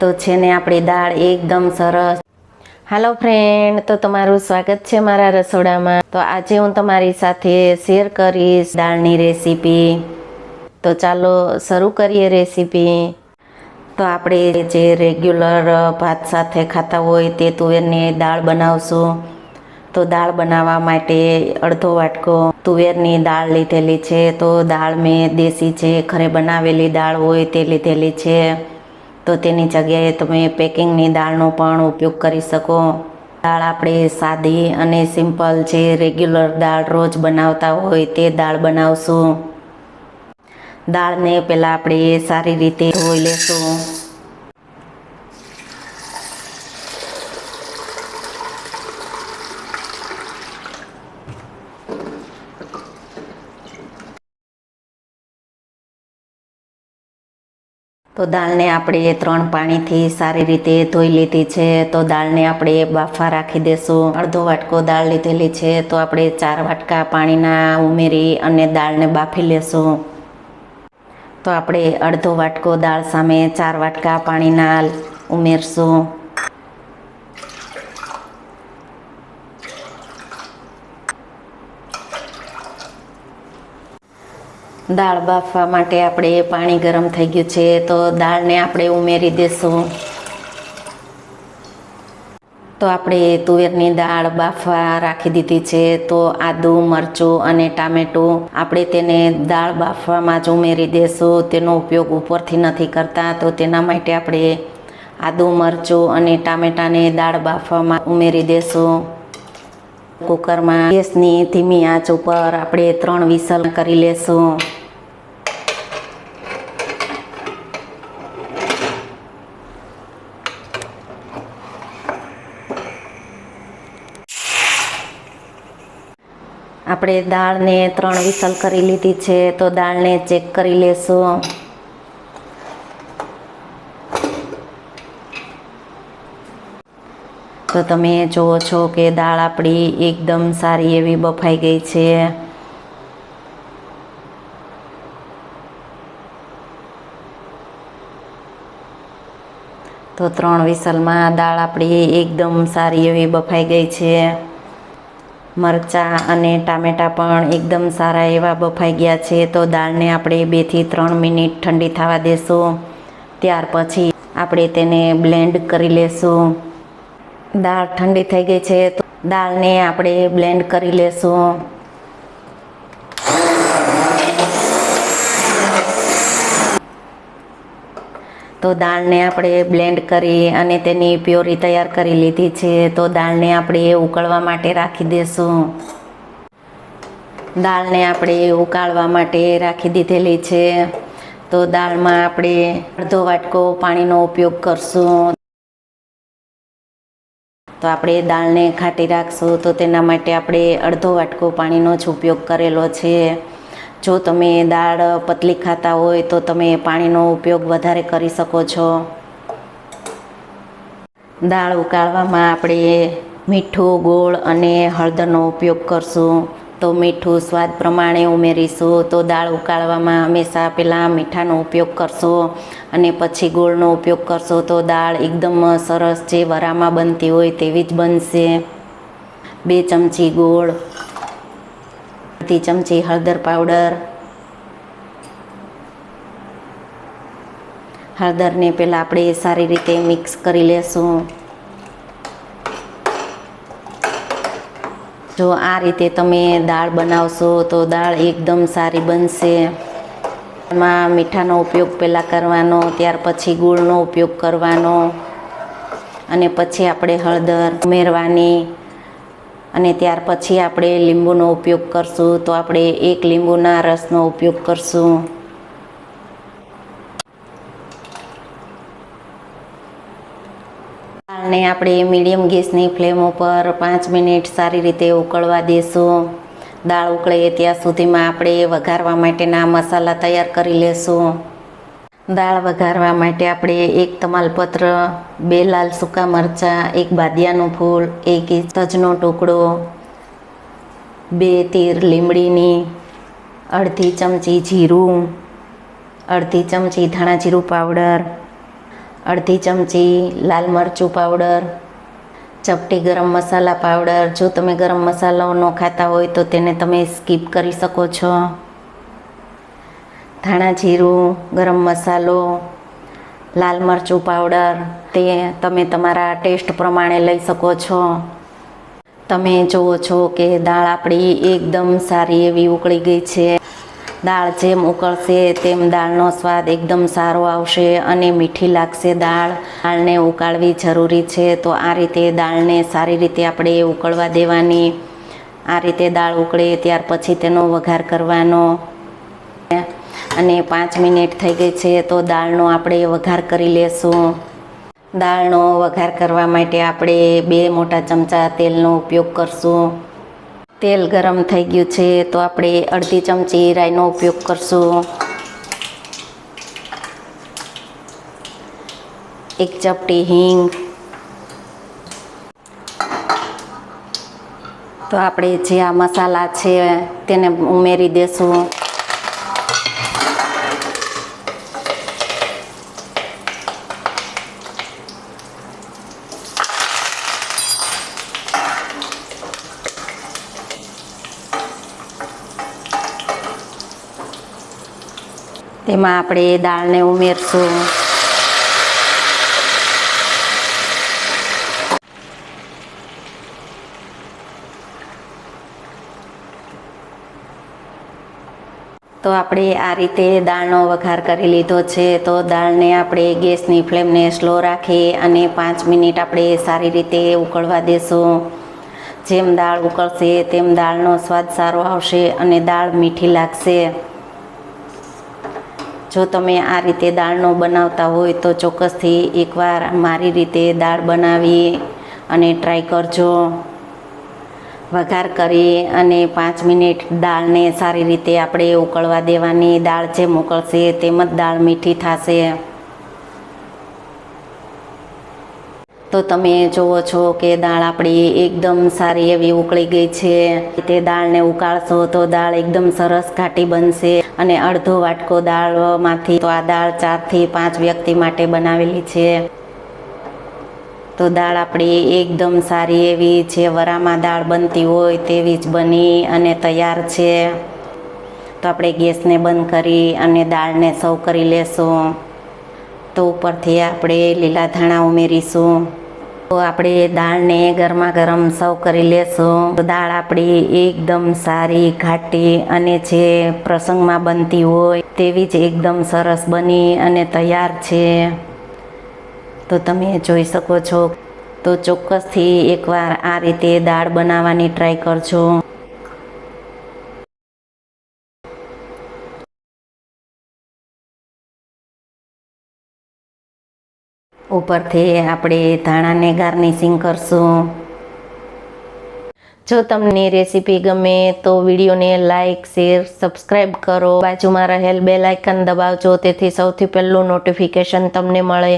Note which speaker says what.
Speaker 1: તો છે ને આપણી દાળ એકદમ સરસ. હાલો ફ્રેન્ડ તો તમારું સ્વાગત છે મારા રસોડામાં. તો આજે હું તમારી સાથે શેર કરીશ દાળની રેસીપી તો ચાલો શરૂ કરીએ રેસીપી તો આપણે જે રેગ્યુલર ભાત સાથે ખાતા હોય તે તુવેરની દાળ બનાવશું. તો દાળ બનાવવા માટે અડધો વાટકો તુવેરની દાળ લીધેલી છે. તો દાળ મેં દેશી છે ઘરે બનાવેલી દાળ હોય તે લીધેલી છે. તો તેની જગ્યાએ તમે પેકિંગની દાળનો પણ ઉપયોગ કરી શકો. દાળ આપણે સાદી અને સિમ્પલ જે રેગ્યુલર દાળ રોજ બનાવતા હોય તે દાળ બનાવશું. દાળને પહેલાં આપણે સારી રીતે ધોઈ લેશું. તો દાળને આપણે ત્રણ પાણીથી સારી રીતે ધોઈ લીધી છે. તો દાળને આપણે બાફા રાખી દેશું. અડધો વાટકો દાળ લીધેલી છે. તો આપણે ચાર વાટકા પાણીના ઉમેરી અને દાળને બાફી લેશું. તો આપણે અડધો વાટકો દાળ સામે ચાર વાટકા પાણીના ઉમેરશું. દાળ બાફવા માટે આપણે પાણી ગરમ થઈ ગયું છે, તો દાળને આપણે ઉમેરી દેશું. તો આપણે તુવેરની દાળ બાફવા રાખી દીધી છે, તો આદું, મરચું અને ટામેટું આપણે તેને દાળ બાફવામાં જ ઉમેરી દેશું. તેનો ઉપયોગ ઉપરથી નથી કરતા, તો તેના માટે આપણે આદું, મરચું અને ટામેટાને દાળ બાફવામાં ઉમેરી દેશું. કુકરમાં ગેસની ધીમી આંચ ઉપર આપણે ત્રણ વિસલ કરી લેશું. આપણે દાળને ત્રણ વિસલ કરી લીધી છે, તો દાળને ચેક કરી લેશું. તો તમે જુઓ છો કે દાળ આપણી એકદમ સારી એવી બફાઈ ગઈ છે. તો ત્રણ વિસલમાં દાળ આપણી એકદમ સારી એવી બફાઈ ગઈ છે. મરચાં અને ટામેટાં પણ એકદમ સારા એવા બફાઈ ગયા છે. તો દાળને આપણે બેથી ત્રણ મિનિટ ઠંડી થવા દેશું. ત્યાર પછી આપણે તેને બ્લેન્ડ કરી લેશું. દાળ ઠંડી થઈ ગઈ છે, તો દાળને આપણે બ્લેન્ડ કરી લેશું. તો દાળને આપણે બ્લેન્ડ કરી અને તેની પ્યોરી તૈયાર કરી લીધી છે, તો દાળને આપણે ઉકળવા માટે રાખી દેશું. દાળને આપણે ઉકાળવા માટે રાખી દીધેલી છે, તો દાળમાં આપણે અડધો વાટકો પાણીનો ઉપયોગ કરશું. તો આપણે દાળને ખાટી રાખશું તો તેના માટે આપણે અડધો વાટકો પાણીનો જ ઉપયોગ કરેલો છે. જો તમે દાળ પતલી ખાતા હોય તો તમે પાણીનો ઉપયોગ વધારે કરી શકો છો. દાળ ઉકાળવામાં આપણે મીઠું, ગોળ અને હળદરનો ઉપયોગ કરશું. તો મીઠું સ્વાદ પ્રમાણે ઉમેરીશું. તો દાળ ઉકાળવામાં હંમેશા પહેલાં મીઠાનો ઉપયોગ કરશો અને પછી ગોળનો ઉપયોગ કરશો. તો દાળ એકદમ સરસ જે વરામાં બનતી હોય તેવી જ બનશે. બે ચમચી ગોળ, અડધી ચમચી હળદર પાવડર, હળદરને પહેલાં આપણે સારી રીતે મિક્સ કરી લેશું. જો આ રીતે તમે દાળ બનાવશો તો દાળ એકદમ સારી બનશે. એમાં મીઠાનો ઉપયોગ પહેલાં કરવાનો, ત્યાર પછી ગોળનો ઉપયોગ કરવાનો અને પછી આપણે હળદર ઉમેરવાની અને ત્યાર પછી આપણે લીંબુનો ઉપયોગ કરશું. તો આપણે એક લીંબુના રસનો ઉપયોગ કરશું. આપણે મીડિયમ ગેસની ફ્લેમ ઉપર પાંચ મિનિટ સારી રીતે ઉકળવા દેશું. દાળ ઉકળે ત્યાં સુધીમાં આપણે વઘારવા માટેના મસાલા તૈયાર કરી લેશું. દાળ વઘારવા માટે આપણે એક તમાલપત્ર, બે લાલ સૂકા મરચાં, એક બાદિયાનું ફૂલ, એક તજનો ટુકડો, બે તીર લીમડીની, અડધી ચમચી જીરું, અડધી ચમચી ધાણા જીરું પાવડર અડધી ચમચી લાલ મરચું પાવડર, ચપટી ગરમ મસાલા પાવડર. જો તમે ગરમ મસાલો ન ખાતા હોય તો તેને તમે સ્કીપ કરી શકો છો. ધાણા જીરું, ગરમ મસાલો, લાલ મરચું પાવડર, તે તમે તમારા ટેસ્ટ પ્રમાણે લઈ શકો છો. તમે જુઓ છો કે દાળ આપણી એકદમ સારી એવી ઉકળી ગઈ છે. દાળ જેમ ઉકળશે તેમ દાળનો સ્વાદ એકદમ સારો આવશે અને મીઠી લાગશે દાળ. દાળને ઉકાળવી જરૂરી છે, તો આ રીતે દાળને સારી રીતે આપણે ઉકળવા દેવાની. આ રીતે દાળ ઉકળે ત્યાર પછી તેનો વઘાર કરવાનો. અને પાંચ મિનિટ થઈ ગઈ છે, તો દાળનો આપણે વઘાર કરી લેશું. દાળનો વઘાર કરવા માટે આપણે બે મોટા ચમચા તેલનો ઉપયોગ કરશું. તેલ ગરમ થઈ ગયું છે, તો આપણે અડધી ચમચી રાઈનો ઉપયોગ કરશું. એક ચપટી હિંગ. તો આપણે જે આ મસાલા છે, તેને ઉમેરી દેશું. તેમાં આપણે દાળને ઉમેરશું. તો આપણે આ રીતે દાળનો વઘાર કરી લીધો છે. તો દાળને આપણે ગેસની ફ્લેમને સ્લો રાખી અને પાંચ મિનિટ આપણે સારી રીતે ઉકળવા દેશું. જેમ દાળ ઉકળશે તેમ દાળનો સ્વાદ સારો આવશે અને દાળ મીઠી લાગશે. જો તમે આ રીતે દાળનો બનાવતા હોય તો ચોક્કસથી એકવાર મારી રીતે દાળ બનાવી અને ટ્રાય કરજો. વઘાર કરી અને પાંચ મિનિટ દાળને સારી રીતે આપણે ઉકળવા દેવાની. દાળ જેમ મોકળશે તેમ જ દાળ મીઠી થશે. તો તમે જુઓ છો કે દાળ આપણી એકદમ સારી એવી ઉકળી ગઈ છે. તે દાળને ઉકાળશો તો દાળ એકદમ સરસ ઘાટી બનશે અને અડધો વાટકો દાળમાંથી તો આ દાળ ચારથી પાંચ વ્યક્તિ માટે બનાવેલી છે. તો દાળ આપણી એકદમ સારી એવી જે વરામાં દાળ બનતી હોય તેવી જ બની અને તૈયાર છે. તો આપણે ગેસને બંધ કરી અને દાળને સર્વ કરી લેશું. તો ઉપરથી આપણે લીલા ધાણા ઉમેરીશું. તો આપણે દાળને ગરમા ગરમ સર્વ કરી લેશું. દાળ આપણી એકદમ સારી, ઘાટી અને જે પ્રસંગમાં બનતી હોય તેવી જ એકદમ સરસ બની અને તૈયાર છે. તો તમે જોઈ શકો છો. તો ચોક્કસથી એકવાર આ રીતે દાળ બનાવવાની ટ્રાય કરજો. ઉપરથી આપણે ધાણાને ગાર્નિશિંગ કરશું. જો તમને રેસીપી ગમે તો વિડીયોને લાઇક શેર સબસ્ક્રાઈબ કરો. બાજુમાં રહેલ બે લાઇકન દબાવજો, તેથી સૌથી પહેલું નોટિફિકેશન તમને મળે.